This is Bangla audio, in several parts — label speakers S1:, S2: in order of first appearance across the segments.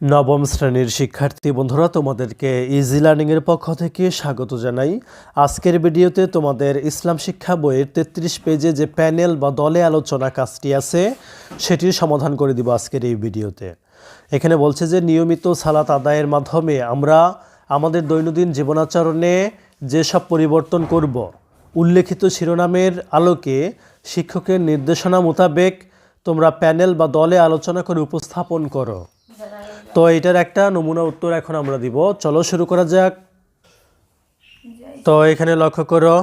S1: নবম শ্রেণির শিক্ষার্থী বন্ধুরা, তোমাদেরকে ইজি লার্নিংয়ের পক্ষ থেকে স্বাগত জানাই। আজকের ভিডিওতে তোমাদের ইসলাম শিক্ষা বইয়ের তেত্রিশ পেজে যে প্যানেল বা দলে আলোচনা কাজটি আছে, সেটির সমাধান করে দিব আজকের এই ভিডিওতে। এখানে বলছে যে, নিয়মিত সালাত আদায়ের মাধ্যমে আমরা আমাদের দৈনন্দিন জীবনাচরণে যেসব পরিবর্তন করব, উল্লেখিত শিরোনামের আলোকে শিক্ষকের নির্দেশনা মোতাবেক তোমরা প্যানেল বা দলে আলোচনা করে উপস্থাপন করো। তো এটার একটা নমুনা উত্তর এখন আমরা দিব। চলো শুরু করা যাক। তো এখানে লক্ষ্য করো,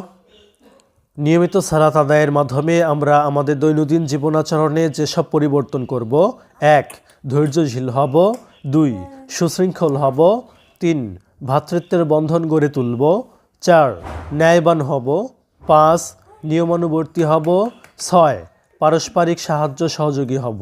S1: নিয়মিত সালাত আদায়ের মাধ্যমে আমরা আমাদের দৈনন্দিন জীবনাচরণে যেসব পরিবর্তন করব, এক, ধৈর্যশীল হব, দুই, সুশৃঙ্খল হব, তিন, ভ্রাতৃত্বের বন্ধন গড়ে তুলব, চার, ন্যায়বান হব, পাঁচ, নিয়মানুবর্তী হব, ছয়, পারস্পরিক সাহায্য সহযোগী হব।